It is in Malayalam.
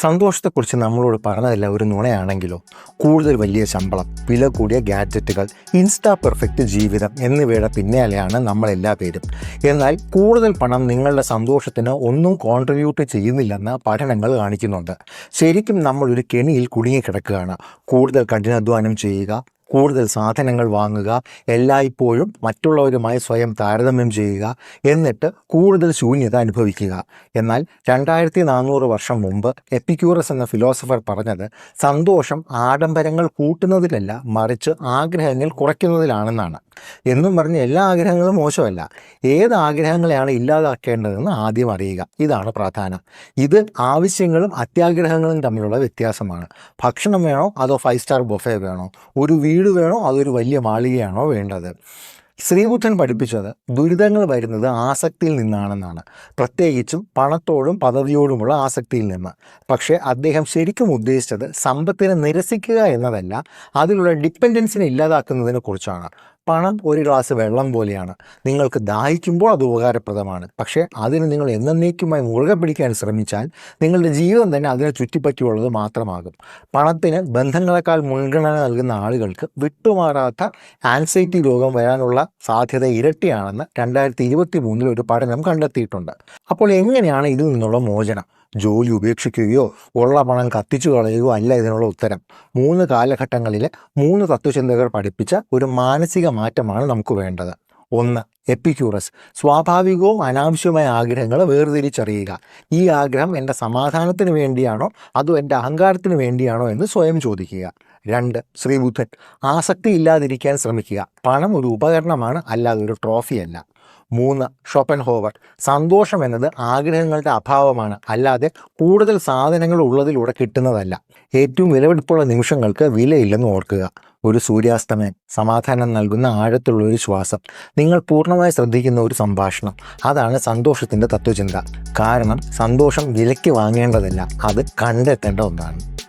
സന്തോഷത്തെക്കുറിച്ച് നമ്മളോട് പറഞ്ഞതല്ല ഒരു നുണയാണെങ്കിലോ. കൂടുതൽ വലിയ ശമ്പളം വില കൂടിയ ഗാഡ്ജറ്റുകൾ ഇൻസ്റ്റാ പെർഫെക്റ്റ് ജീവിതം എന്നിവയുടെ പിന്നാലെയാണ് നമ്മളെല്ലാ പേരും. എന്നാൽ കൂടുതൽ പണം നിങ്ങളുടെ സന്തോഷത്തിന് ഒന്നും കോൺട്രിബ്യൂട്ട് ചെയ്യുന്നില്ലെന്ന് പഠനങ്ങൾ കാണിക്കുന്നുണ്ട്. ശരിക്കും നമ്മളൊരു കെണിയിൽ കുടുങ്ങിക്കിടക്കുകയാണ്. കൂടുതൽ കഠിനാധ്വാനം ചെയ്യുക കൂടുതൽ സാധനങ്ങൾ വാങ്ങുക എല്ലായ്പ്പോഴും മറ്റുള്ളവരുമായി സ്വയം താരതമ്യം ചെയ്യുക എന്നിട്ട് കൂടുതൽ ശൂന്യത അനുഭവിക്കുക. എന്നാൽ രണ്ടായിരത്തി നാനൂറ് വർഷം മുമ്പ് എപ്പിക്യൂറസ് എന്ന ഫിലോസഫർ പറഞ്ഞത് സന്തോഷം ആഡംബരങ്ങൾ കൂട്ടുന്നതിലല്ല മറിച്ച് ആഗ്രഹങ്ങൾ കുറയ്ക്കുന്നതിലാണെന്നാണ്. എന്നും പറഞ്ഞ് എല്ലാ ആഗ്രഹങ്ങളും മോശമല്ല. ഏത് ആഗ്രഹങ്ങളെയാണ് ഇല്ലാതാക്കേണ്ടതെന്ന് ആദ്യം അറിയുക. ഇതാണ് പ്രാധാന്യം. ഇത് ആവശ്യങ്ങളും അത്യാഗ്രഹങ്ങളും തമ്മിലുള്ള വ്യത്യാസമാണ്. ഭക്ഷണം വേണോ? അതോ ഫൈവ് സ്റ്റാർ ബൊഫേ വേണോ? ഒരു വീട് വേണോ? അതോ ഒരു വലിയ മാളികയാണോ വേണ്ടത്? ശ്രീബുദ്ധൻ പഠിപ്പിച്ചത് ദുരിതങ്ങൾ വരുന്നത് ആസക്തിയിൽ നിന്നാണെന്നാണ്. പ്രത്യേകിച്ചും പണത്തോടും പദവിയോടുമുള്ള ആസക്തിയിൽ നിന്ന്. പക്ഷേ അദ്ദേഹം ശരിക്കും ഉദ്ദേശിച്ചത് സമ്പത്തിനെ നിരസിക്കുക എന്നതല്ല അതിലുള്ള ഡിപ്പെൻഡൻസിനെ ഇല്ലാതാക്കുന്നതിനെ കുറിച്ചാണ്. പണം ഒരു ഗ്ലാസ് വെള്ളം പോലെയാണ്. നിങ്ങൾക്ക് ദാഹിക്കുമ്പോൾ അത് ഉപകാരപ്രദമാണ്. പക്ഷേ അതിന് നിങ്ങൾ എന്നേക്കുമായി മുറുകെ പിടിക്കാൻ ശ്രമിച്ചാൽ നിങ്ങളുടെ ജീവിതം തന്നെ അതിനെ ചുറ്റിപ്പറ്റിയുള്ളത് മാത്രമാകും. പണത്തിന് ബന്ധങ്ങളെക്കാൾ മുൻഗണന നൽകുന്ന ആളുകൾക്ക് വിട്ടുമാറാത്ത ആൻസൈറ്റി രോഗം വരാനുള്ള സാധ്യത ഇരട്ടിയാണെന്ന് രണ്ടായിരത്തി ഇരുപത്തി മൂന്നിൽ ഒരു പഠനം കണ്ടെത്തിയിട്ടുണ്ട്. അപ്പോൾ എങ്ങനെയാണ് ഇതിൽ നിന്നുള്ള മോചനം? ജോലി ഉപേക്ഷിക്കുകയോ ഉള്ള പണം കത്തിച്ചു കളയുകയോ അല്ല ഇതിനുള്ള ഉത്തരം. മൂന്ന് കാലഘട്ടങ്ങളിൽ മൂന്ന് തത്വചിന്തകർ പഠിപ്പിച്ച ഒരു മാനസിക മാറ്റമാണ് നമുക്ക് വേണ്ടത്. ഒന്ന് എപ്പിക്യൂറസ്. സ്വാഭാവികവും അനാവശ്യവുമായ ആഗ്രഹങ്ങൾ വേർതിരിച്ചറിയുക. ഈ ആഗ്രഹം എന്റെ സമാധാനത്തിന് വേണ്ടിയാണോ? അതോ എന്റെ അഹങ്കാരത്തിന് വേണ്ടിയാണോ എന്ന് സ്വയം ചോദിക്കുക. രണ്ട് ശ്രീബുദ്ധൻ. ആസക്തി ഇല്ലാതിരിക്കാൻ ശ്രമിക്കുക. പണം ഒരു ഉപകരണമാണ് അല്ലാതെ ഒരു ട്രോഫിയല്ല. മൂന്ന് ഷോപ്പൻ ഹോവർ സന്തോഷം എന്നത് ആഗ്രഹങ്ങളുടെ അഭാവമാണ് അല്ലാതെ കൂടുതൽ സാധനങ്ങൾ ഉള്ളതിലൂടെ കിട്ടുന്നതല്ല. ഏറ്റവും വിലപിടിപ്പുള്ള നിമിഷങ്ങൾക്ക് വിലയില്ലെന്ന് ഓർക്കുക. ഒരു സൂര്യാസ്തമയം സമാധാനം നൽകുന്ന ആഴത്തുള്ള ഒരു ശ്വാസം. നിങ്ങൾ പൂർണമായി ശ്രദ്ധിക്കുന്ന ഒരു സംഭാഷണം. അതാണ് സന്തോഷത്തിന്റെ തത്വചിന്ത. കാരണം സന്തോഷം വിലയ്ക്ക് വാങ്ങേണ്ടതല്ല. അത് കണ്ടെത്തേണ്ട ഒന്നാണ്.